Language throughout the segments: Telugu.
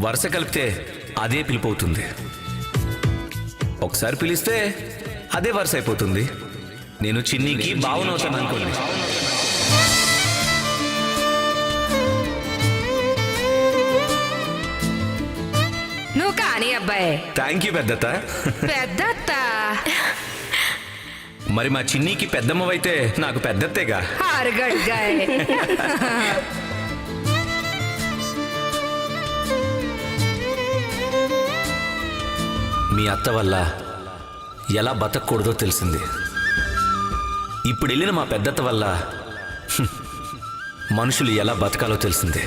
వరుస కలిపితే అదే పిలిపోతుంది. ఒకసారి పిలిస్తే అదే వరుస అయిపోతుంది. నేను చిన్నికి బావనవుతాను అనుకోండి. నువ్వు కాని అబ్బాయి. థ్యాంక్ యూ పెద్దత్త. పెద్దత్త. మరి మా చిన్నికి పెద్దమ్మవైతే నాకు పెద్దత్తేగా? ఆరుగడ్గాయ్. మీ అత్త వల్ల ఎలా బతకూడదో తెలిసింది. ఇప్పుడు వెళ్ళిన మా పెద్దత్త వల్ల మనుషులు ఎలా బతకాలో తెలిసిందే.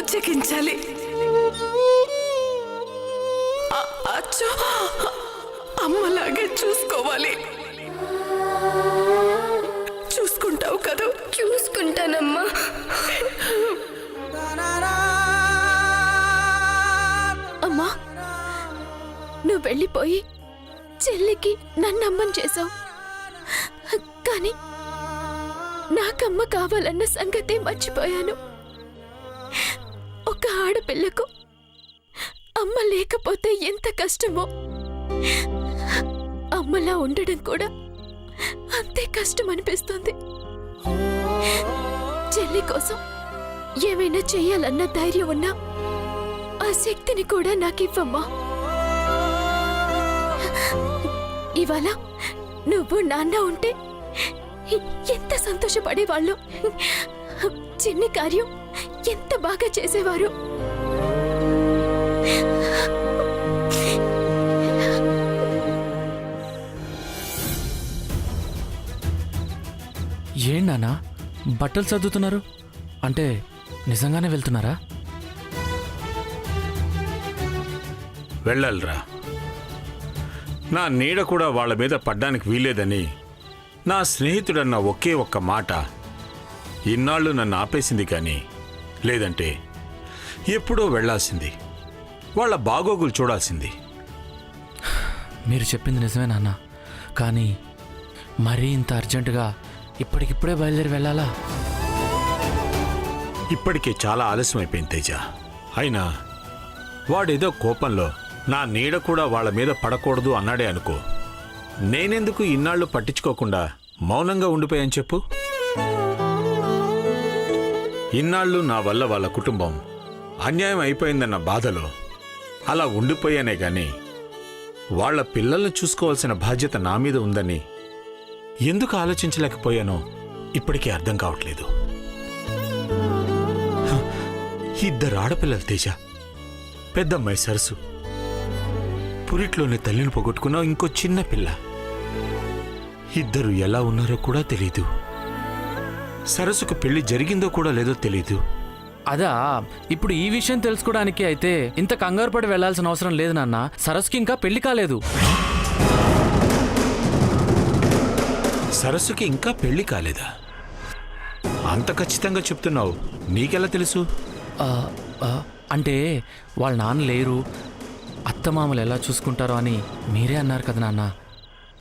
బుజ్జగించాలి అచ్చో అమ్మలాగే చూసుకోవాలి. చూసుకుంటావు కదా? చూసుకుంటానమ్మా. అమ్మా నువ్వు వెళ్ళిపోయి చెల్లికి నన్నమ్మని చేశావు. కానీ నాకమ్మ కావాలన్న సంగతే మర్చిపోయాను. ఆడపిల్లకు అమ్మ లేకపోతే ఎంత కష్టమో. అమ్మలా ఉండడం కూడా అంతే కష్టం అనిపిస్తుంది చెల్లి కోసం ఏమైనా చేయాలన్న ధైర్యం ఉన్నా ఆ శక్తిని కూడా నాకు ఇవ్వమ్మా ఇవాళ నువ్వు నాన్న ఉంటే ఎంత సంతోషపడేవాళ్ళు. చిన్ని కార్యం ఎంత బాగా చేసేవారు? ఏం నాన్నా? బట్టలు సర్దుతున్నారు? అంటే నిజంగానే వెళ్తున్నారా? వెళ్ళాలిరా. నా నీడ కూడా వాళ్ళ మీద పడ్డానికి వీలేదని నా స్నేహితుడన్న ఒకే ఒక్క మాట. ఇన్నాళ్ళు నన్ను ఆపేసింది కానీ లేదంటే ఎప్పుడో వెళ్ళాల్సింది. వాళ్ళ బాగోగులు చూడాల్సింది. మీరు చెప్పింది నిజమే నాన్న. కానీ మరీ ఇంత అర్జెంటుగా ఇప్పటికిప్పుడే బయలుదేరి వెళ్ళాలా? ఇప్పటికే చాలా ఆలస్యం అయిపోయింది తేజ. అయినా వాడేదో కోపంలో నా నీడ కూడా వాళ్ళ మీద పడకూడదు అన్నాడే అనుకో. నేనెందుకు ఇన్నాళ్ళు పట్టించుకోకుండా మౌనంగా ఉండిపోయాను చెప్పు? ఇన్నాళ్ళు నా వల్ల వాళ్ళ కుటుంబం అన్యాయం అయిపోయిందన్న బాధలో అలా ఉండిపోయానే గాని వాళ్ళ పిల్లల్ని చూసుకోవాల్సిన బాధ్యత నా మీద ఉందని ఎందుకు ఆలోచించలేకపోయానో ఇప్పటికీ అర్థం కావట్లేదు. ఇద్దరు ఆడపిల్లలు తేజ పెద్దమ్మాయి సరసు పురిట్లోనే తల్లిని పోగొట్టుకున్న ఇంకో చిన్న పిల్ల. ఇద్దరు ఎలా ఉన్నారో కూడా తెలీదు. సరస్సుకు పెళ్ళి జరిగిందో కూడా లేదో తెలీదు. అదా ఇప్పుడు ఈ విషయం తెలుసుకోవడానికి అయితే ఇంత కంగారు పడి వెళ్ళాల్సిన అవసరం లేదు నాన్న. సరస్సుకి ఇంకా పెళ్ళి కాలేదు. సరస్సుకి ఇంకా పెళ్ళి కాలేదా? అంత ఖచ్చితంగా చెప్తున్నావు. నీకెలా తెలుసు? అంటే వాళ్ళ నాన్న లేరు. అత్తమామలు ఎలా చూసుకుంటారో అని మీరే అన్నారు కదా నాన్న.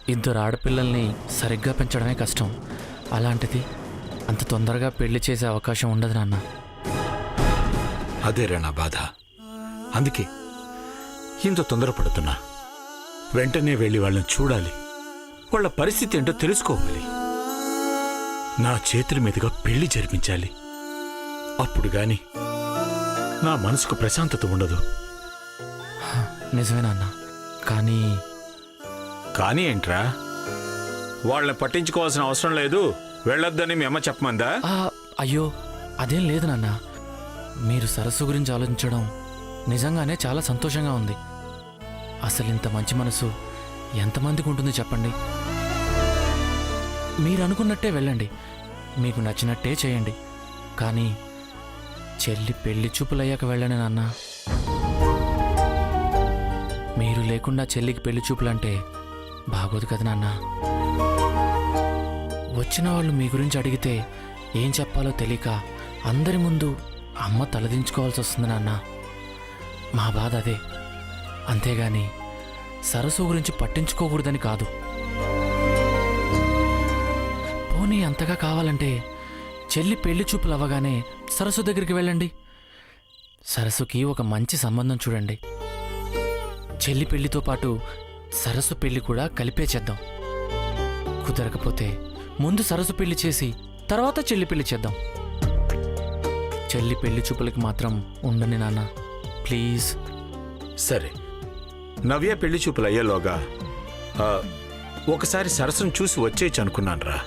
ఇద్దరు ఆడపిల్లల్ని సరిగ్గా పెంచడమే కష్టం. అలాంటిది అంత తొందరగా పెళ్ళి చేసే అవకాశం ఉండదు నాన్న. అదేరా నా బాధ. అందుకే ఇంత తొందరపడుతున్నా. వెంటనే వెళ్ళి వాళ్ళని చూడాలి. వాళ్ళ పరిస్థితి ఏంటో తెలుసుకోవాలి. నా చేతుల మీదుగా పెళ్ళి జరిపించాలి. అప్పుడు గాని నా మనసుకు ప్రశాంతత ఉండదు. నిజమే నాన్న. కానీ కానీ ఏంట్రా? వాళ్ళని పట్టించుకోవాల్సిన అవసరం లేదు. వెళ్ళొద్దని మీ అమ్మ చెప్పమందా? ఆ, అయ్యో అదేం లేదు నాన్న. మీరు సరస్సు గురించి ఆలోచించడం నిజంగానే చాలా సంతోషంగా ఉంది. అసలు ఇంత మంచి మనసు ఎంతమందికి ఉంటుంది చెప్పండి? మీరు అనుకున్నట్టే వెళ్ళండి. మీకు నచ్చినట్టే చేయండి. కానీ చెల్లి పెళ్ళి చూపులయ్యాక వెళ్ళండి నాన్న. మీరు లేకుండా చెల్లికి పెళ్ళి చూపులంటే బాగోదు కదా నాన్న. వచ్చిన వాళ్ళు మీ గురించి అడిగితే ఏం చెప్పాలో తెలియక అందరి ముందు అమ్మ తలదించుకోవాల్సి వస్తుంది నాన్న. మా బాధ అదే. అంతేగాని సరస్సు గురించి పట్టించుకోకూడదని కాదు. పోనీ అంతగా కావాలంటే చెల్లి పెళ్ళి చూపులు అవ్వగానే సరస్సు దగ్గరికి వెళ్ళండి. సరస్సుకి ఒక మంచి సంబంధం చూడండి. చెల్లి పెళ్ళితో పాటు సరస్సు పెళ్ళి కూడా కలిపే చేద్దాం. కుదరకపోతే ముందు సరస్సు పెళ్ళి చేసి తర్వాత చెల్లి పెళ్ళి చేద్దాం. చెల్లి పెళ్ళి చూపులకి మాత్రం ఉండని నాన్న. ప్లీజ్. సరే. నవ్య పెళ్ళి చూపులు అయ్యేలోగా ఒకసారి సరస్సును చూసి వచ్చేయచ్చు అనుకున్నానురా.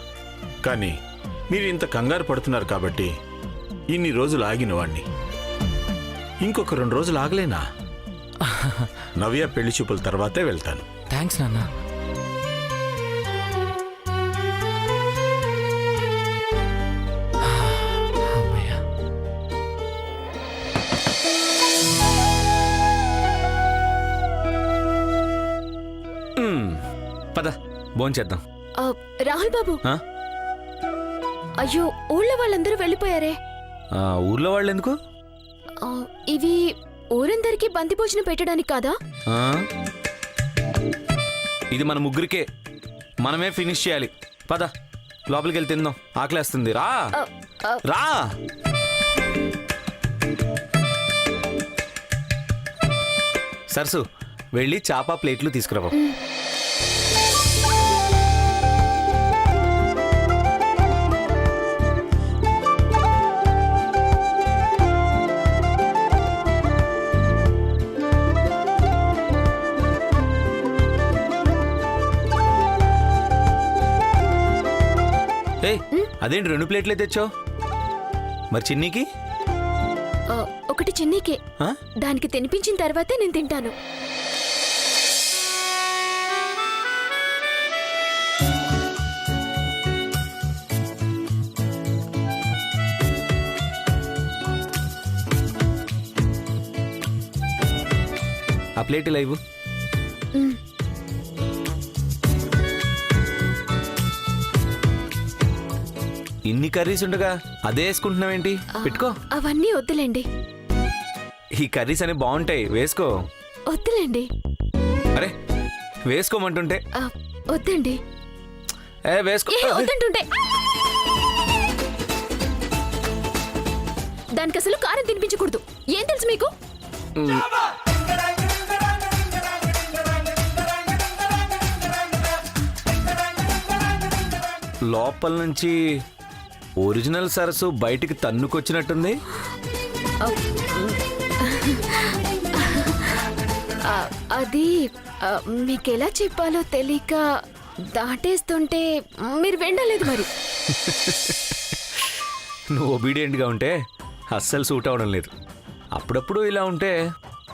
కానీ మీరు ఇంత కంగారు పడుతున్నారు కాబట్టి ఇన్ని రోజులు ఆగిన వాణ్ణి. ఇంకొక రెండు రోజులు ఆగలేనా? నవ్య పెళ్ళి చూపుల తర్వాతే వెళ్తాను. థ్యాంక్స్ నాన్న. భోంచేద్దాం ఆ, రాహుల్ బాబు. ఆ? అయ్యో ఊళ్ళో వాళ్ళందరూ వెళ్ళిపోయారే. ఆ, ఊర్లో వాళ్ళు ఎందుకు ఆ, ఇవి ఊరందరికీ బంతి భోజనం పెట్టడానికి కాదా? ఆ? ఇది మన ముగ్గురికే. మనమే ఫినిష్ చేయాలి. పద లోపలికి వెళ్ళి తిందాం. ఆకలేస్తుంది. రా. ఆ, ఆ, రా. సరసు వెళ్ళి చాప ప్లేట్లు తీసుకురా అదేంటి రెండు ప్లేట్లే తెచ్చావు? మరి చిన్నీకి? ఆ, ఒకటి చిన్నీకే. ఆ? దానికి తినిపించిన తర్వాతే నేను తింటాను. ఆ ప్లేట్ ఇలా ఇవ్వు. మ్. కర్రీస్ ఉండగా అదే వేసుకుంటున్నావేంటి? పెట్టుకో. అవన్నీ వద్దులేండి. ఈ కర్రీస్ అనేవి బాగుంటాయి వేసుకో. వద్దులేండి. అరే వేసుకోమంటుంటే. వద్దండి. ఏ వేసుకో. వద్దంటుంటే. దానికి అసలు కారం తినిపించకూడదు. ఏం తెలుసు మీకు? లోపల నుంచి ఒరిజినల్ సరస్సు బయటికి తన్నుకొచ్చినట్టుంది? అది ఆ, మీకెలా చెప్పాలో తెలియక దాటేస్తుంటే మీరు వినలేదు మరి. నువ్వు ఒబీడియంట్గా ఉంటే అస్సలు సూట్ అవడం లేదు. అప్పుడప్పుడు ఇలా ఉంటే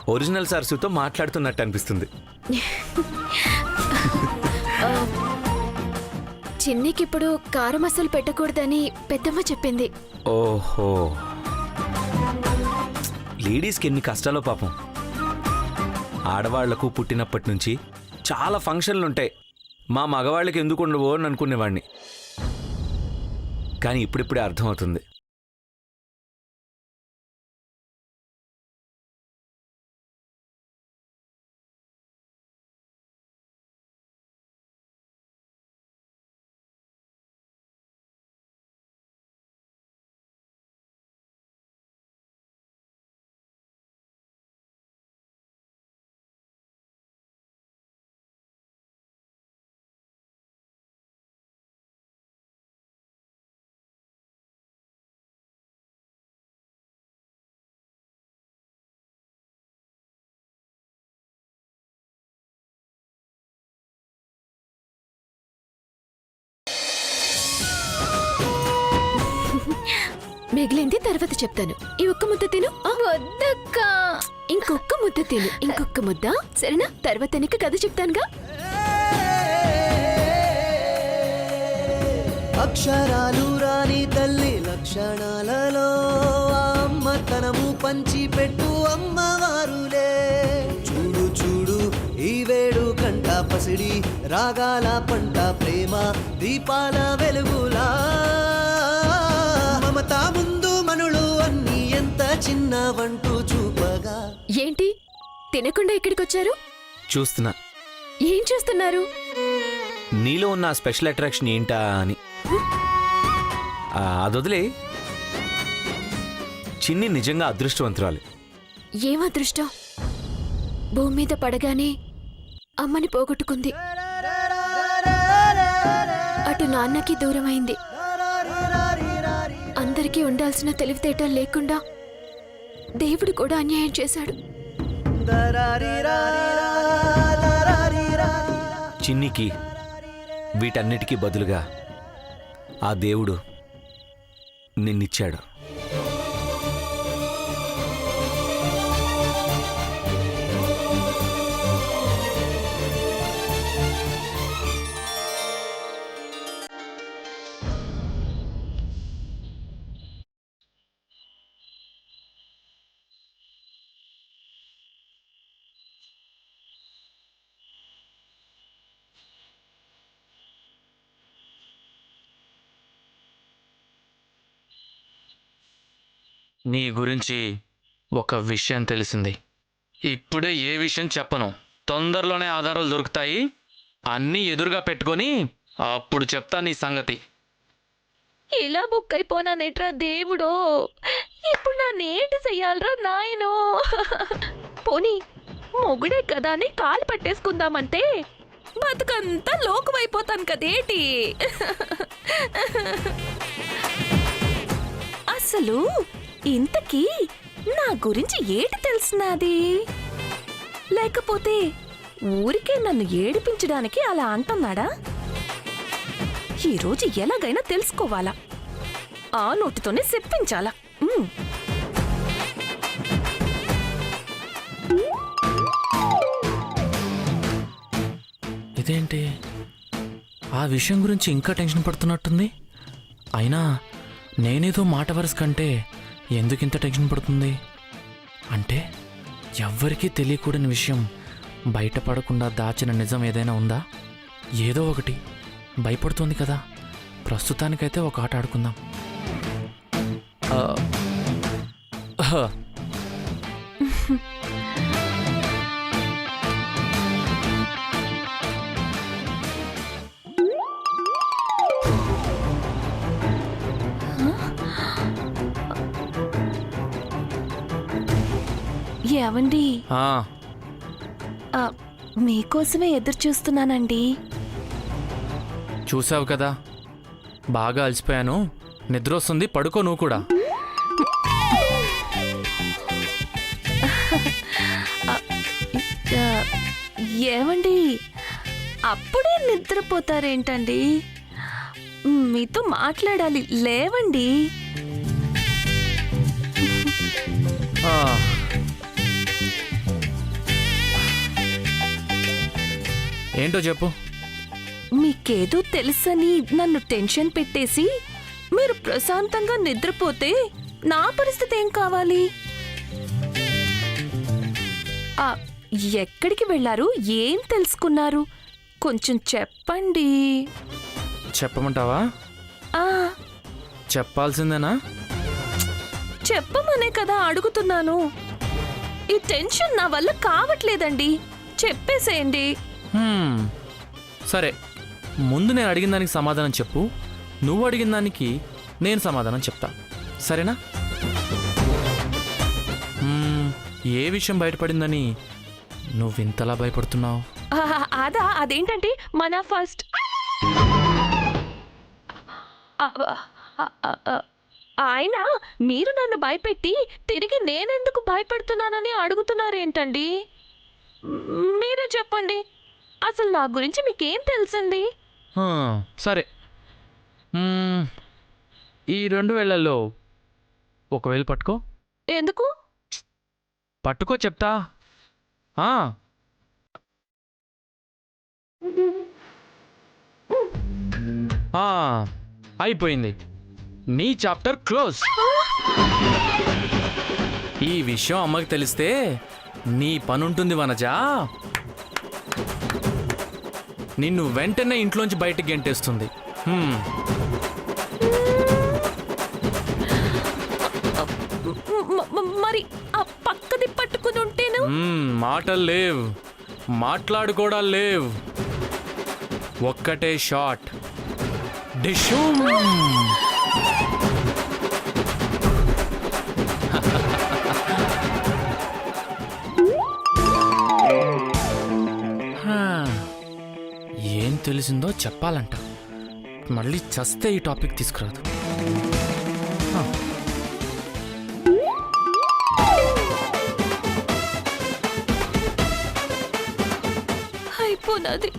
ఒరిజినల్ సరస్సుతో మాట్లాడుతున్నట్టు అనిపిస్తుంది. చిన్నికి ఇప్పుడు కారం అసలు పెట్టకూడదని పెద్దమ్మ చెప్పింది. ఓహో. లేడీస్కి ఎన్ని కష్టాలో పాపం. ఆడవాళ్ళకు పుట్టినప్పటి నుంచి చాలా ఫంక్షన్లు ఉంటాయి మా మగవాళ్ళకి ఎందుకు ఉండవో అని అనుకునేవాడిని కానీ ఇప్పుడిప్పుడే అర్థమవుతుంది. మిగిలింది తర్వాత చెప్తాను. ఈ ఒక్క ముద్ద తిను. వద్దక్క. ఇంకొక్క ముద్ద తిను. ఇంకొక్క ముద్ద. సరేనా? తర్వాత నీకు కథ చెప్తానుగా. అక్షరాలు రాని తల్లి లక్షణాలలో ఆ అమ్మతనము పంచి పెట్టు అమ్మవారులే. చూడు చూడు ఈ వేడు కంట పసి పసిడి రాగాల పంట ప్రేమ దీపాల వెలుగులా చిన్నవంటూ చూపగా. ఏంటి? తినకుండా ఇక్కడికి వచ్చారు చూస్తున్నా. ఏం చూస్తున్నారు? నీలో ఉన్న ఆ స్పెషల్ అట్రాక్షన్ ఏంటా అని. ఆ, అదొదిలే. చిన్ని నిజంగా అదృష్టవంతురాలు. ఏం అదృష్టం? భూమి మీద పడగానే అమ్మని పోగొట్టుకుంది. అటు నాన్నకి దూరమైంది. అందరికీ ఉండాల్సిన తెలివితేటలు లేకుండా దేవుడు కూడా అన్యాయం చేశాడు. చిన్నికి వీటన్నిటికీ బదులుగా ఆ దేవుడు నిన్నిచ్చాడు. నీ గురించి ఒక విషయం తెలిసింది. ఇప్పుడే ఏ విషయం చెప్పను. తొందరలోనే ఆధారాలు దొరుకుతాయి. అన్నీ ఎదురుగా పెట్టుకొని అప్పుడు చెప్తా నీ సంగతి. ఇలా బుక్ అయిపోనానేట్రా దేవుడో? ఇప్పుడు నా నేటి చెయ్యాలరా నాయనో? పోనీ మొగుడే కదా అని కాలు పట్టేసుకుందామంటే బతుకంతా లోకమైపోతాను కదేటి? అసలు ఇంతకీ నా గురించి ఏటి తెలిసినది? లేకపోతే ఊరికే నన్ను ఏడిపించడానికి అలా అంటున్నాడా? ఈరోజు ఎలాగైనా తెలుసుకోవాలా? ఆ నోటితోనే చెప్పించాలా? ఇదేంటి? ఆ విషయం గురించి ఇంకా టెన్షన్ పడుతున్నట్టుంది? అయినా నేనేదో మాట వరుస కంటే ఎందుకు ఇంత టెన్షన్ పడుతుంది? అంటే ఎవ్వరికీ తెలియకూడని విషయం. బయటపడకుండా దాచిన నిజం ఏదైనా ఉందా? ఏదో ఒకటి. భయపడుతోంది కదా. ప్రస్తుతానికైతే ఒక ఆట ఆడుకుందాం. ఆ, ఏవండి? ఆ, ఆ, మీకోసమే ఎదురు చూస్తున్నానండి చూసావు కదా బాగా అలసిపోయాను. నిద్ర వస్తుంది పడుకో నువ్వు కూడా. ఆ, ఏవండి? అప్పుడే నిద్రపోతారేంటండి? మీతో మాట్లాడాలి లేవండి. ఆ. ఏంటో చెప్పు. మీకేదో తెలుసని నన్ను టెన్షన్ పెట్టేసి మీరు ప్రశాంతంగా నిద్రపోతే నా పరిస్థితి ఏం కావాలి? ఆ, ఎక్కడికి వెళ్ళారు? ఏం తెలుసుకున్నారు? కొంచెం చెప్పండి. చెప్పమంటావా? ఆ. చెప్పాల్సిందేనా? చెప్పమనే కదా అడుగుతున్నాను. ఈ టెన్షన్ నా వల్ల కావట్లేదండి. చెప్పేసేయండి. సరే ముందు నేను అడిగిన దానికి సమాధానం చెప్పు. నువ్వు అడిగిన దానికి నేను సమాధానం చెప్తా. సరేనా? ఏ విషయం బయటపడిందని నువ్వు ఇంతలా భయపడుతున్నావు? అదా అదేంటంటే మన ఫస్ట్ ఆయన మీరు నన్ను భయపెట్టి తిరిగి నేనెందుకు భయపడుతున్నానని అడుగుతున్నారేంటండి? మీరే చెప్పండి. అసలు నా గురించి మీకేం తెలిసింది? సరే. ఈ రెండు వేళ్ళలో ఒక వేలు పట్టుకో. ఎందుకు? పట్టుకో చెప్తా. అయిపోయింది. నీ చాప్టర్ క్లోజ్. ఈ విషయం అమ్మకి తెలిస్తే నీ పనుంటుంది వనజా. నిన్ను వెంటనే ఇంట్లోంచి బయటికి గెంటేస్తుంది. మరి ఆ పక్కది పట్టుకుని ఉంటేను? మాటలు లేవు. మాట్లాడుకోవడా లేవు. ఒక్కటే షాట్. డిషూమ్. తెలిసిందో చెప్పాలంట. మళ్ళీ చస్తే ఈ టాపిక్ తీసుకురాదు. అయిపోనాది.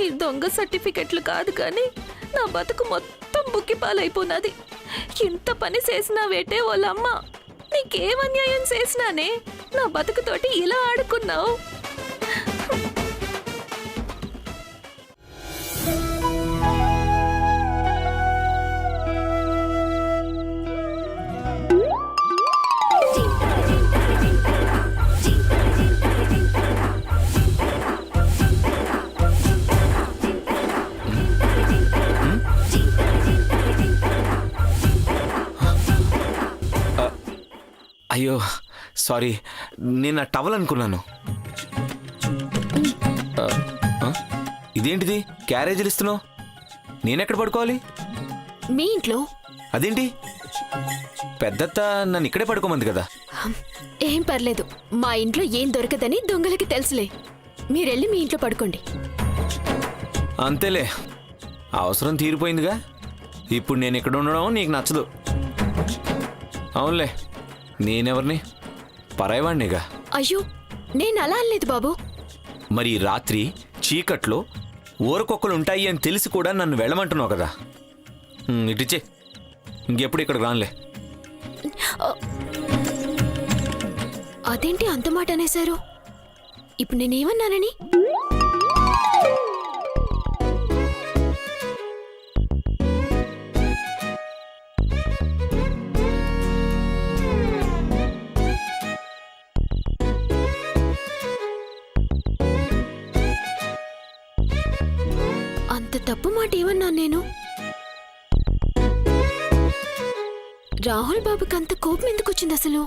ఈ దొంగ సర్టిఫికెట్లు కాదు కానీ నా బతుకు మొత్తం బుక్కి పాలైపోనాది ఇంత పని చేసినా వేటే వాళ్ళమ్మ. నీకేం అన్యాయం చేసినానే? నా బతుకుతోటి ఇలా ఆడుకున్నావు? అయ్యో సారీ. నేను ఆ టవల్ అనుకున్నాను? ఇదేంటిది? క్యారేజీలు ఇస్తున్నావు? నేనెక్కడ పడుకోవాలి? మీ ఇంట్లో? అదేంటి? పెద్దత్త నన్ను ఇక్కడే పడుకోమంది కదా. ఏం పర్లేదు. మా ఇంట్లో ఏం దొరకదని దొంగలకి తెలుసులే. మీరెళ్ళి మీ ఇంట్లో పడుకోండి. అంతేలే. అవసరం తీరిపోయిందిగా. ఇప్పుడు నేను ఇక్కడ ఉండడం నీకు నచ్చదు. అవునులే. నేనెవరిని? పరాయవాణ్ణిగా? అయ్యో నేను అలా అనలేదు బాబు. మరి రాత్రి చీకట్లో ఊరకొక్కలు ఉంటాయి అని తెలిసి కూడా నన్ను వెళ్ళమంటున్నావు కదా? ఉమ్, ఇటిచ్చే ఇంకెప్పుడు ఇక్కడికి రానులే. అదేంటి అంత మాట అనేశారు? ఇప్పుడు నేనేమన్నానని? తప్పు మాట ఏమన్నాను నేను? రాహుల్ బాబుకి అంత కోపం ఎందుకు వచ్చింది అసలు?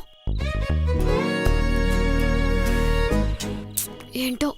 ఏంటో?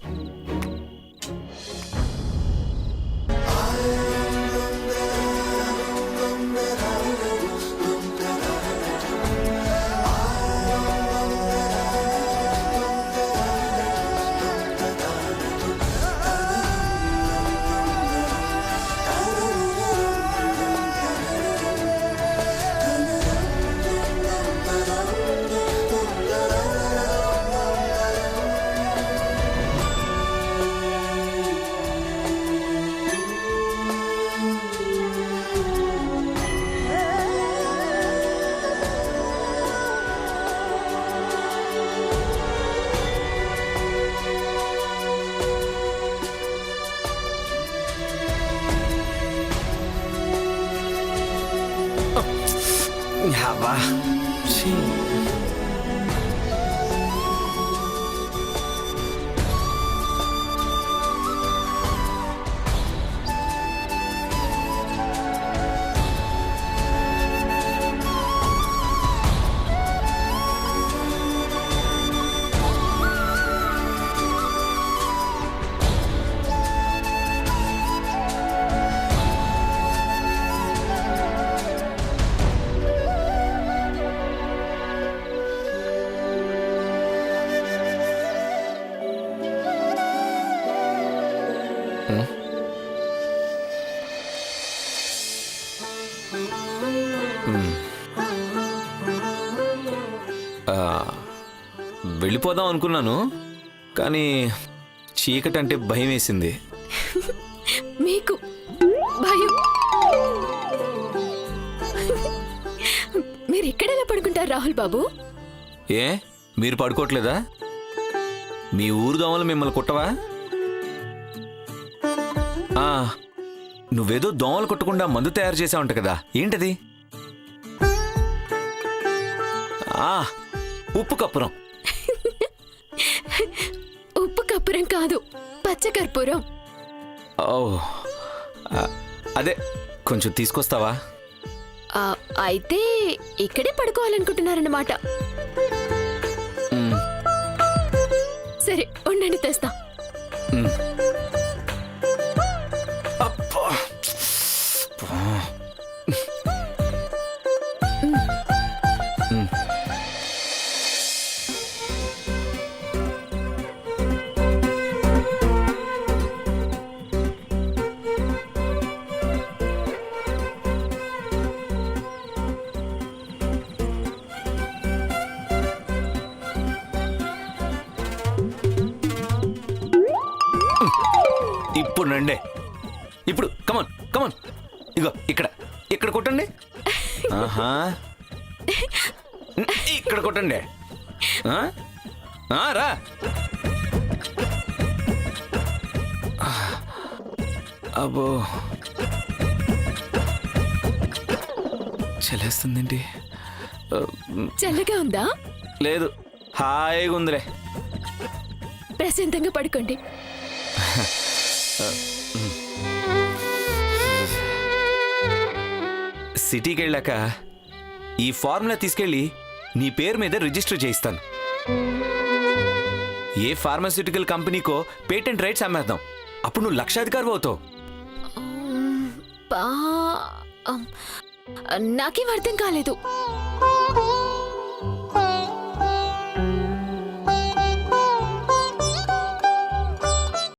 Sim. వెళ్ళిపోదాం అనుకున్నాను కానీ చీకటి అంటే భయం వేసింది. మీకు భయం? మీరు ఎక్కడెలా పడుకుంటారు రాహుల్ బాబు? ఏ? మీరు పడుకోవట్లేదా? మీ ఊరు దోమలు మిమ్మల్ని కుట్టవా? ఆ, నువ్వేదో దోమలు కొట్టకుండా మందు తయారు చేసావంట కదా ఏంటది? ఆ, ఉప్పు కప్పురం. కాదు పచ్చ కర్పూరం. ఓ అదే కొంచెం తీసుకొస్తావా? ఆ, అయితే ఇక్కడే పడుకోవాలనుకుంటున్నారన్నమాట. మ్, సరే ఉండండి తెస్తా. అబ్బా. చలేస్తుందేంటి ఆ, చల్లగా ఉందా? లేదు. హాయిగా ఉందిలే. ప్రశాంతంగా పడుకోండి. సిటీకి వెళ్ళాక ఈ ఫార్ములా తీసుకెళ్ళి నీ పేరు మీద రిజిస్టర్ చేయిస్తాను. ఏ ఫార్మాస్యూటికల్ కంపెనీకో పేటెంట్ రైట్స్ అమ్మేద్దాం. అప్పుడు నువ్వు లక్షాధికారి అవుతావు. నాకేం అర్థం కాలేదు.